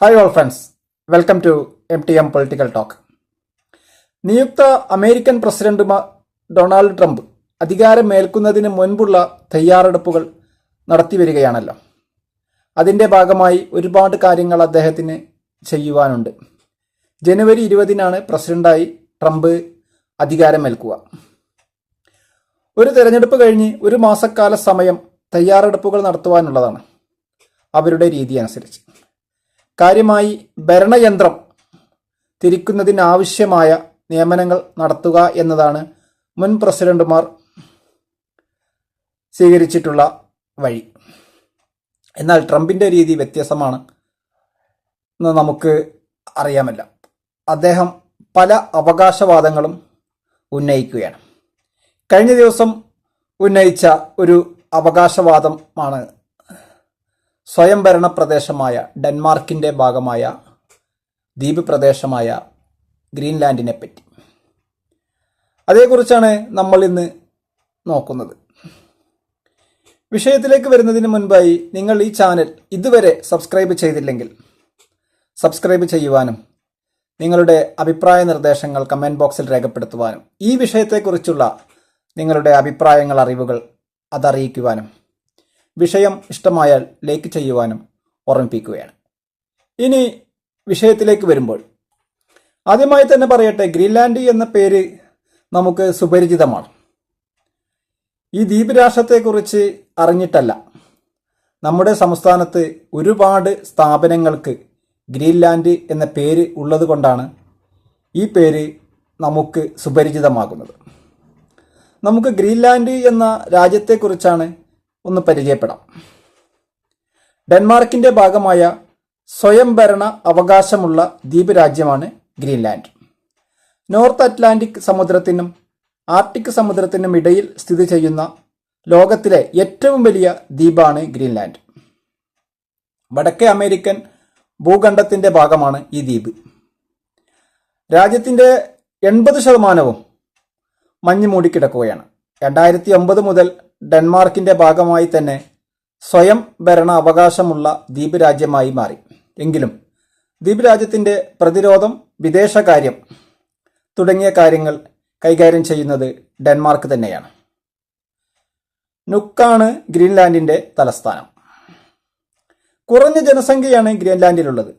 Hi all friends welcome to M T M political talk നിയുക്ത American president Donald Trump അധികാരമേൽക്കുന്നതിന് മുൻപുള്ള തയ്യാറെടുപ്പുകൾ നടത്തി വരികയാണല്ലോ. അതിന്റെ ഭാഗമായി ഒരുപാട് കാര്യങ്ങൾ അദ്ദേഹത്തിന് ചെയ്യുവാനുണ്ട്. ജനുവരി ഇരുപതിനാണ് പ്രസിഡന്റായി ട്രംപ് അധികാരമേൽക്കുക ഒരു തെരഞ്ഞെടുപ്പ് കഴിഞ്ഞ് ഒരു മാസക്കാല സമയം തയ്യാറെടുപ്പുകൾ നടത്തുവാനുള്ളതാണ് അവരുടെ രീതി അനുസരിച്ച്. കാര്യമായി ഭരണയന്ത്രം തിരിക്കുന്നതിനാവശ്യമായ നിയമനങ്ങൾ നടത്തുക എന്നതാണ് മുൻ പ്രസിഡന്റുമാർ സ്വീകരിച്ചിട്ടുള്ള വഴി. എന്നാൽ ട്രംപിന്റെ രീതി വ്യത്യസ്തമാണ് എന്ന് നമുക്ക് അറിയാമല്ല. അദ്ദേഹം പല അവകാശവാദങ്ങളും ഉന്നയിക്കുകയാണ്. കഴിഞ്ഞ ദിവസം ഉന്നയിച്ച ഒരു അവകാശവാദമാണ് സ്വയംഭരണ പ്രദേശമായ ഡെൻമാർക്കിന്റെ ഭാഗമായ ദ്വീപ് പ്രദേശമായ ഗ്രീൻലാൻഡിനെ പറ്റി അതേക്കുറിച്ചാണ് നമ്മൾ ഇന്ന് നോക്കുന്നത്. വിഷയത്തിലേക്ക് വരുന്നതിന് മുൻപായി നിങ്ങൾ ഈ ചാനൽ ഇതുവരെ സബ്സ്ക്രൈബ് ചെയ്തില്ലെങ്കിൽ സബ്സ്ക്രൈബ് ചെയ്യുവാനും നിങ്ങളുടെ അഭിപ്രായ നിർദ്ദേശങ്ങൾ കമന്റ് ബോക്സിൽ രേഖപ്പെടുത്തുവാനും ഈ വിഷയത്തെക്കുറിച്ചുള്ള നിങ്ങളുടെ അഭിപ്രായങ്ങൾ അറിവുകൾ അതറിയിക്കുവാനും വിഷയം ഇഷ്ടമായാൽ ലൈക്ക് ചെയ്യുവാനും ഓർമ്മിപ്പിക്കുകയാണ്. ഇനി വിഷയത്തിലേക്ക് വരുമ്പോൾ ആദ്യമായി തന്നെ പറയട്ടെ ഗ്രീൻലാൻഡ് എന്ന പേര് നമുക്ക് സുപരിചിതമാണ്. ഈ ദ്വീപ് രാഷ്ട്രത്തെക്കുറിച്ച് അറിഞ്ഞിട്ടല്ല. നമ്മുടെ സംസ്ഥാനത്ത് ഒരുപാട് സ്ഥാപനങ്ങൾക്ക് ഗ്രീൻലാൻഡ് എന്ന പേര് ഉള്ളത് കൊണ്ടാണ് ഈ പേര് നമുക്ക് സുപരിചിതമാകുന്നത്. നമുക്ക് ഗ്രീൻലാൻഡ് എന്ന രാജ്യത്തെക്കുറിച്ചാണ് ഒന്ന് പരിചയപ്പെടാം. ഡെൻമാർക്കിന്റെ ഭാഗമായ സ്വയംഭരണ അവകാശമുള്ള ദ്വീപ് രാജ്യമാണ് ഗ്രീൻലാൻഡ്. നോർത്ത് അറ്റ്ലാന്റിക് സമുദ്രത്തിനും ആർട്ടിക് സമുദ്രത്തിനും ഇടയിൽ സ്ഥിതി ചെയ്യുന്ന ലോകത്തിലെ ഏറ്റവും വലിയ ദ്വീപാണ് ഗ്രീൻലാൻഡ്. വടക്കേ അമേരിക്കൻ ഭൂഖണ്ഡത്തിന്റെ ഭാഗമാണ് ഈ ദ്വീപ്. രാജ്യത്തിന്റെ എൺപത് ശതമാനവും മഞ്ഞ് മൂടിക്കിടക്കുകയാണ് രണ്ടായിരത്തി ഒമ്പത് മുതൽ ഡെൻമാർക്കിന്റെ ഭാഗമായി തന്നെ സ്വയം ഭരണ അവകാശമുള്ള ദ്വീപ് രാജ്യമായി മാറി. എങ്കിലും ദ്വീപ് രാജ്യത്തിന്റെ പ്രതിരോധം വിദേശകാര്യം തുടങ്ങിയ കാര്യങ്ങൾ കൈകാര്യം ചെയ്യുന്നത് ഡെൻമാർക്ക് തന്നെയാണ്. നുക്കാണ് ഗ്രീൻലാൻഡിന്റെ തലസ്ഥാനം. കുറഞ്ഞ ജനസംഖ്യയാണ് ഗ്രീൻലാൻഡിലുള്ളത്.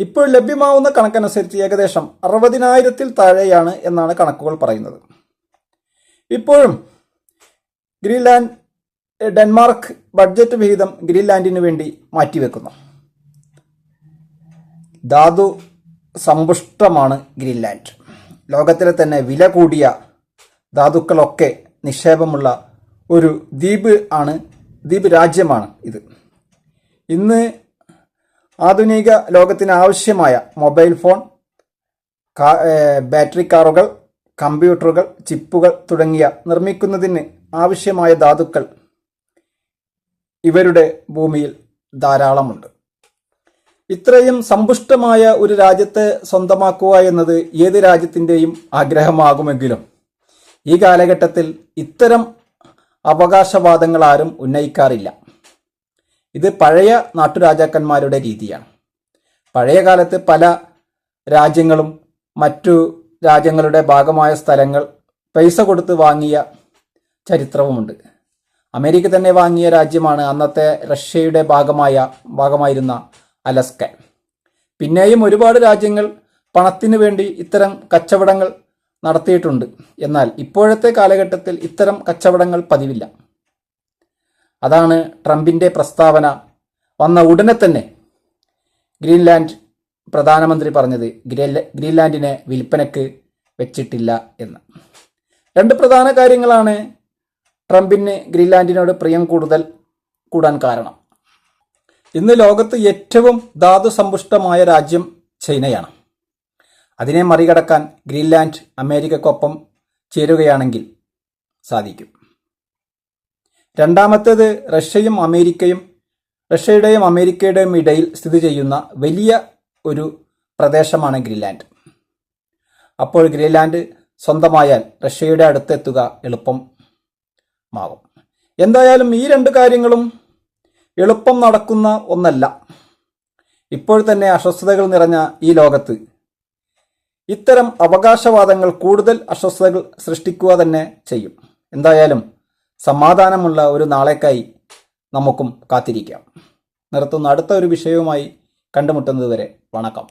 ഇപ്പോൾ ലഭ്യമാവുന്ന കണക്കനുസരിച്ച് ഏകദേശം അറുപതിനായിരത്തിൽ താഴെയാണ് എന്നാണ് കണക്കുകൾ പറയുന്നത്. ഇപ്പോഴും ഗ്രീൻലാൻഡ് ഡെൻമാർക്ക് ബഡ്ജറ്റ് വിഹിതം ഗ്രീൻലാൻഡിന് വേണ്ടി മാറ്റിവെക്കുന്നു. ധാതു സമ്പുഷ്ടമാണ് ഗ്രീൻലാൻഡ്. ലോകത്തിലെ തന്നെ വില കൂടിയ ധാതുക്കളൊക്കെ നിക്ഷേപമുള്ള ഒരു ദ്വീപ് ആണ് ദ്വീപ് രാജ്യമാണ് ഇത്. ഇന്ന് ആധുനിക ലോകത്തിന് ആവശ്യമായ മൊബൈൽ ഫോൺ ബാറ്ററി കാറുകൾ കമ്പ്യൂട്ടറുകൾ ചിപ്പുകൾ തുടങ്ങിയ നിർമ്മിക്കുന്നതിന് ആവശ്യമായ ധാതുക്കൾ ഇവരുടെ ഭൂമിയിൽ ധാരാളമുണ്ട്. ഇത്രയും സമ്പുഷ്ടമായ ഒരു രാജ്യത്തെ സ്വന്തമാക്കുക എന്നത് ഏത് രാജ്യത്തിന്റെയും ആഗ്രഹമാകുമെങ്കിലും ഈ കാലഘട്ടത്തിൽ ഇത്തരം അവകാശവാദങ്ങൾ ആരും ഉന്നയിക്കാറില്ല. ഇത് പഴയ നാട്ടുരാജാക്കന്മാരുടെ രീതിയാണ്. പഴയ കാലത്ത് പല രാജ്യങ്ങളും മറ്റു രാജ്യങ്ങളുടെ ഭാഗമായ സ്ഥലങ്ങൾ പൈസ കൊടുത്ത് വാങ്ങിയ ചരിത്രവുമുണ്ട്. അമേരിക്ക തന്നെ വാങ്ങിയ രാജ്യമാണ് അന്നത്തെ റഷ്യയുടെ ഭാഗമായ ഭാഗമായിരുന്ന അലസ്ക. പിന്നെയും ഒരുപാട് രാജ്യങ്ങൾ പണത്തിന് വേണ്ടി ഇത്തരം കച്ചവടങ്ങൾ നടത്തിയിട്ടുണ്ട്. എന്നാൽ ഇപ്പോഴത്തെ കാലഘട്ടത്തിൽ ഇത്തരം കച്ചവടങ്ങൾ പതിവില്ല. അതാണ് ട്രംപിന്റെ പ്രസ്താവന. വന്ന ഉടനെ തന്നെ ഗ്രീൻലാൻഡ് പ്രധാനമന്ത്രി പറഞ്ഞത് ഗ്രീൻലാൻഡിനെ വിൽപ്പനയ്ക്ക് വെച്ചിട്ടില്ല എന്ന്. രണ്ട് പ്രധാന കാര്യങ്ങളാണ് ട്രംപിന് ഗ്രീൻലാൻഡിനോട് പ്രിയം കൂടുതൽ കൂടാൻ കാരണം. ഇന്ന് ലോകത്ത് ഏറ്റവും ധാതു സമ്പുഷ്ടമായ രാജ്യം ചൈനയാണ്. അതിനെ മറികടക്കാൻ ഗ്രീൻലാൻഡ് അമേരിക്കക്കൊപ്പം ചേരുകയാണെങ്കിൽ സാധിക്കും. രണ്ടാമത്തേത് റഷ്യയും അമേരിക്കയും റഷ്യയുടെയും അമേരിക്കയുടെയും ഇടയിൽ സ്ഥിതി ചെയ്യുന്ന വലിയ ഒരു പ്രദേശമാണ് ഗ്രീൻലാൻഡ്. അപ്പോൾ ഗ്രീൻലാൻഡ് സ്വന്തമായാൽ റഷ്യയുടെ അടുത്തെത്തുക എളുപ്പമാകും എന്തായാലും ഈ രണ്ട് കാര്യങ്ങളും എളുപ്പം നടക്കുന്ന ഒന്നല്ല. ഇപ്പോൾ തന്നെ അസ്വസ്ഥതകൾ നിറഞ്ഞ ഈ ലോകത്ത് ഇത്തരം അവകാശവാദങ്ങൾ കൂടുതൽ അസ്വസ്ഥതകൾ സൃഷ്ടിക്കുക തന്നെ ചെയ്യും. എന്തായാലും സമാധാനമുള്ള ഒരു നാളേക്കായി നമുക്കും കാത്തിരിക്കാം. നിർത്തുന്ന അടുത്ത ഒരു വിഷയവുമായി കണ്ടുമുട്ടുന്നതുവരെ വണക്കം.